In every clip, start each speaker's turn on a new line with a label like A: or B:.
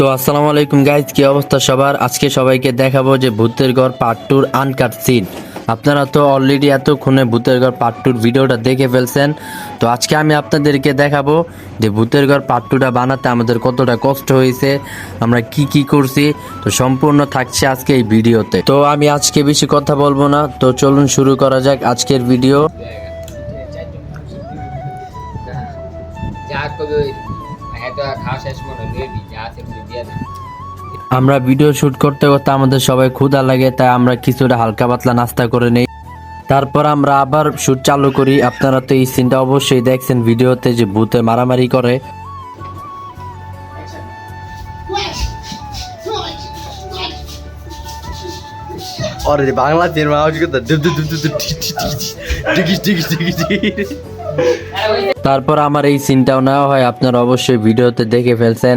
A: তো আসসালামু আলাইকুম গাইজ কি অবস্থা সবার আজকে সবাইকে দেখাবো যে ভূতের ঘর পার্ট টুর আনকাট সিন আপনারা তো অলরেডি এতক্ষণে ভূতের ঘর পার্ট টুর ভিডিওটা দেখে ফেলছেন তো আজকে আমি আপনাদেরকে দেখাবো যে ভূতের ঘর পার্ট টুটা বানাতে আমাদের কতটা কষ্ট হয়েছে আমরা কি কি করছি তো সম্পূর্ণ থাকছে আজকে এই ভিডিওতে তো আমি আজকে বেশি কথা বলব না তো চলুন শুরু করা যাক আজকের ভিডিও আমরা ভিডিও শুট করতে করতে আমাদের সবাই ক্ষুধা লাগে তাই আমরা কিছুটা হালকা পাতলা নাস্তা করে নেই তারপর আমরা আবার শুট চালু করি আপনারা তো এই সিনটা অবশ্যই দেখছেন ভিডিওতে যে ভূতে মারামারি করে
B: বাংলা বাংলাদেশের মানুষ কথা
A: তারপর আমার এই সিনটাও নেওয়া হয় আপনারা অবশ্যই ভিডিওতে দেখে ফেলছেন।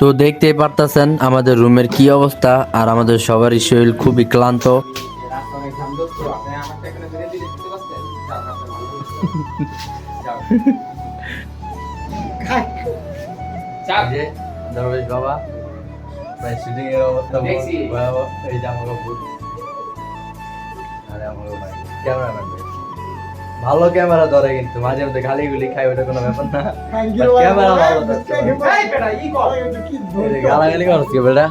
A: তো দেখতেই পারতেছেন আমাদের রুমের কি অবস্থা আর আমাদের সবারই শরীর খুবই ক্লান্ত।
B: দরবেশ বাবা শুটিং এর অবস্থা এই যে ক্যামেরাম্যান ভালো ক্যামেরা ধরে কিন্তু মাঝে মধ্যে গালি গুলি খাই ওটা কোনো ব্যাপার না। ক্যামেরা ভালো যে গালাগালি করছ কি বেটা।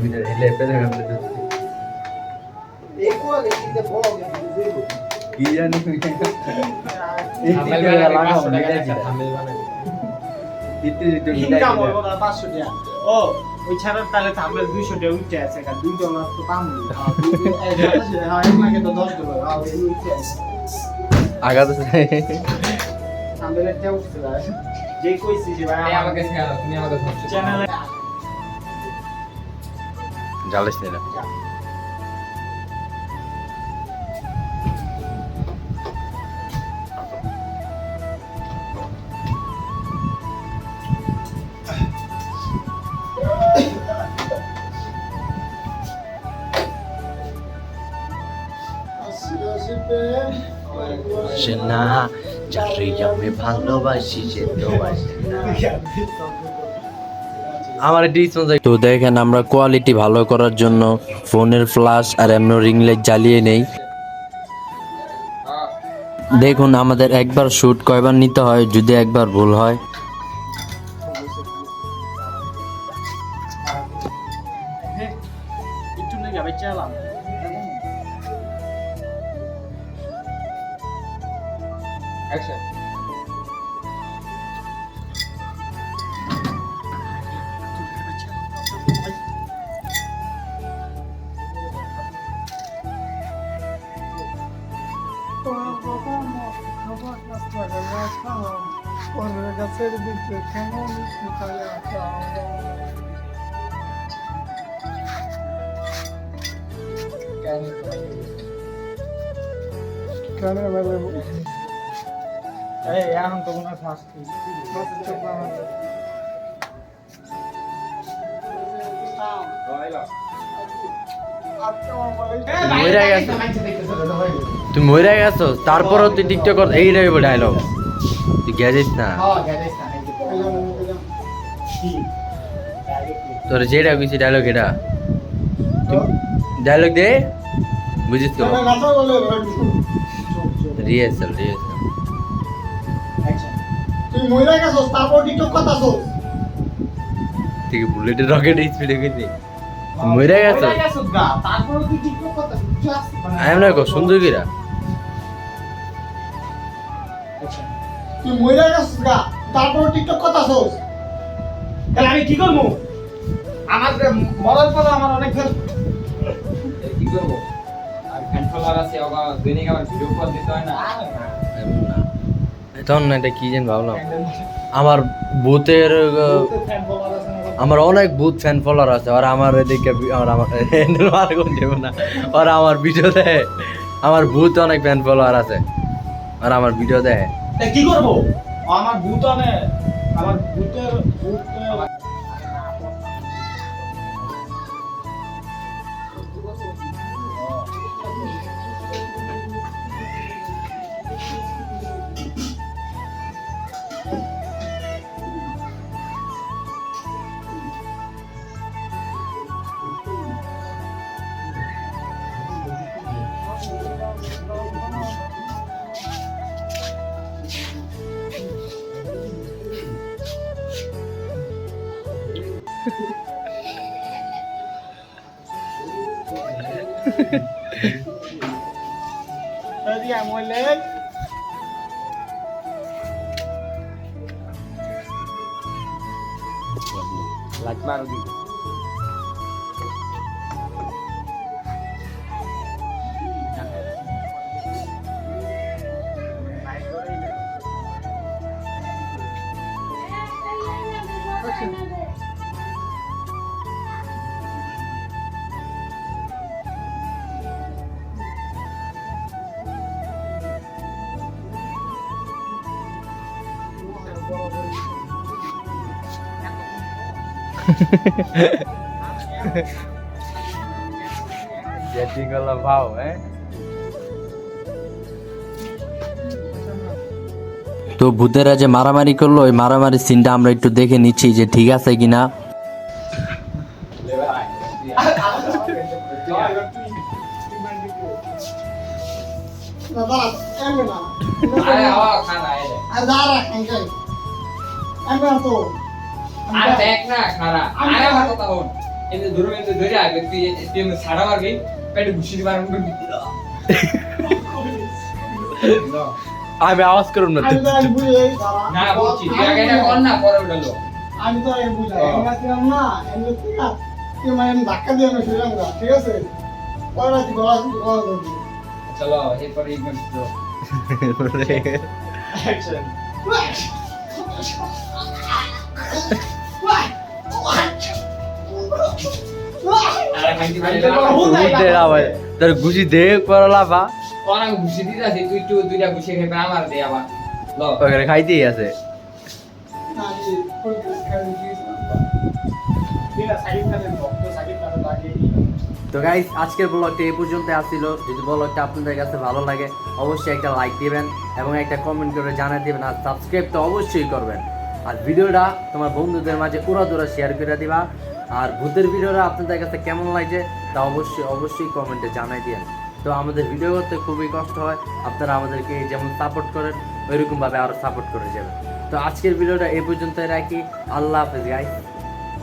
C: ভিডিও
B: কি জানি? এই
C: থাম্বনেল
B: টিকে
C: বানাবে
B: লাগাও
C: 500 টাকা
B: মিলাই
C: একটা
B: দিলা
C: থাম্বনেল বানাবে
B: দিতে দিতে মিলাই
D: ইনকাম
B: দিলা
D: হলো না 500 টাকা। ও ওই ছাড়া তাহলে থামলে 200 টাকা উঠে আছে কারণ দুই ডলার তো পাম এক লাখে তো 10 ডলার হ্যাঁ ওই উঠে আছে।
B: আগাতে
D: থামলে টা উঠছে ভাই। যে কইছি যে ভাই
C: আমাকে তুমি আমাকে
D: চ্যানেলে
B: জালিস নিলা সে না যারে আমি ভালোবাসি সে তো ডিসপোজ
A: তো দেখেন, আমরা কোয়ালিটি ভালো করার জন্য ফোনের ফ্ল্যাশ আর এমন রিং লাইট জ্বালিয়ে নেই। দেখুন, আমাদের একবার শ্যুট কয়বার নিতে হয়, যদি একবার ভুল হয়।
D: এখন তো কোনো ফার্স্ট
B: মইরা গেছে তুই মরে গেছো তারপরও তুই টিকটক কর এই রইব ডায়লগ তুই গেছিস না।
D: হ্যাঁ,
A: তোর যেটা কিছু ডায়লগ এটা। ডায়লগ দে বুঝিস তো। রিহার্সাল রিহার্সাল
D: তুই মইরা গেছস তারপর টিকটক করতাছস।
A: ঠিক বুলেটের রকেট স্পিডে গেছি মইরা গেছস?
D: মইরা গেছস? গা তারপর তুই টিকটক করতাছস জাস্ট
A: আমি না সুন্দর কিরা।
D: তুই মইরা গেছস গা তারপর টিকটক করতাছস। তাহলে আমি কি করব? আমার মরার পর আমার অনেক
C: কি করব? আর ফ্যান ফলোয়ার আছে ওগা দৈনিক আবার ভিডিও কল দিতে হয় না?
A: তখন এটা কি যেন ভাবলাম। আমার ভূতের আমার অনেক ভূত ফ্যান ফলোয়ার আছে। আর আমার এদিকে বি- আমার আমার হ্যান্ডেল মার দেব না। আর আমার ভিডিও দেয়। আমার ভূত অনেক ফ্যান ফলোয়ার আছে। আর আমার ভিডিও দেয়।
D: কি করব? আমার ভূত আনে আমার ভূতের Thôi đi hàng nguồn
C: lên. Lạch mang
A: gì করলাম ভাও হ্যাঁ তো ভূতেরা যে মারামারি করল ওই মারামারি সিনটা আমরা একটু দেখে নিচ্ছি যে ঠিক আছে কিনা।
C: এলে আর দেখ না খারা আরে আমার কথা হন এতে ধরবে এতে ধরে আগে তুই তুই এমনি ছাড়া মারবি পেটে ঘুষি দিবার আমি করবি
A: আমি আওয়াজ করুন না
C: না বলছি আগে এটা কর না পরে উঠালো
D: আমি তো আগে বুঝাই আমি আসলাম না এমনি ঠিক আছে তুই মানে আমি ধাক্কা দিয়ে আমি ঠিক আছে? পরে রাতে গলা গলা ধরবি
C: চলো এরপরে ইগনোর দিও
D: অ্যাকশন
A: তো আজকের ব্লগটা এই পর্যন্ত আসছিল। যদি ব্লগটা আপনাদের কাছে ভালো লাগে, অবশ্যই একটা লাইক দিবেন এবং একটা কমেন্ট করে জানিয়ে দিবেন আর সাবস্ক্রাইব তো অবশ্যই করবেন। আর ভিডিওটা তোমার বন্ধুদের মাঝে উড়া দৌড়া শেয়ার করে দিবা। আর ভূতের ভিডিওটা আপনাদের কাছে কেমন লাগছে, তা অবশ্যই অবশ্যই কমেন্টে জানাই দিয়ে তো আমাদের ভিডিও করতে খুবই কষ্ট হয়, আপনারা আমাদেরকে যেমন সাপোর্ট করেন, ওইরকমভাবে আরও সাপোর্ট করে যাবেন। তো আজকের ভিডিওটা এই পর্যন্তই রাখি। আল্লাহ হাফেজ গাইস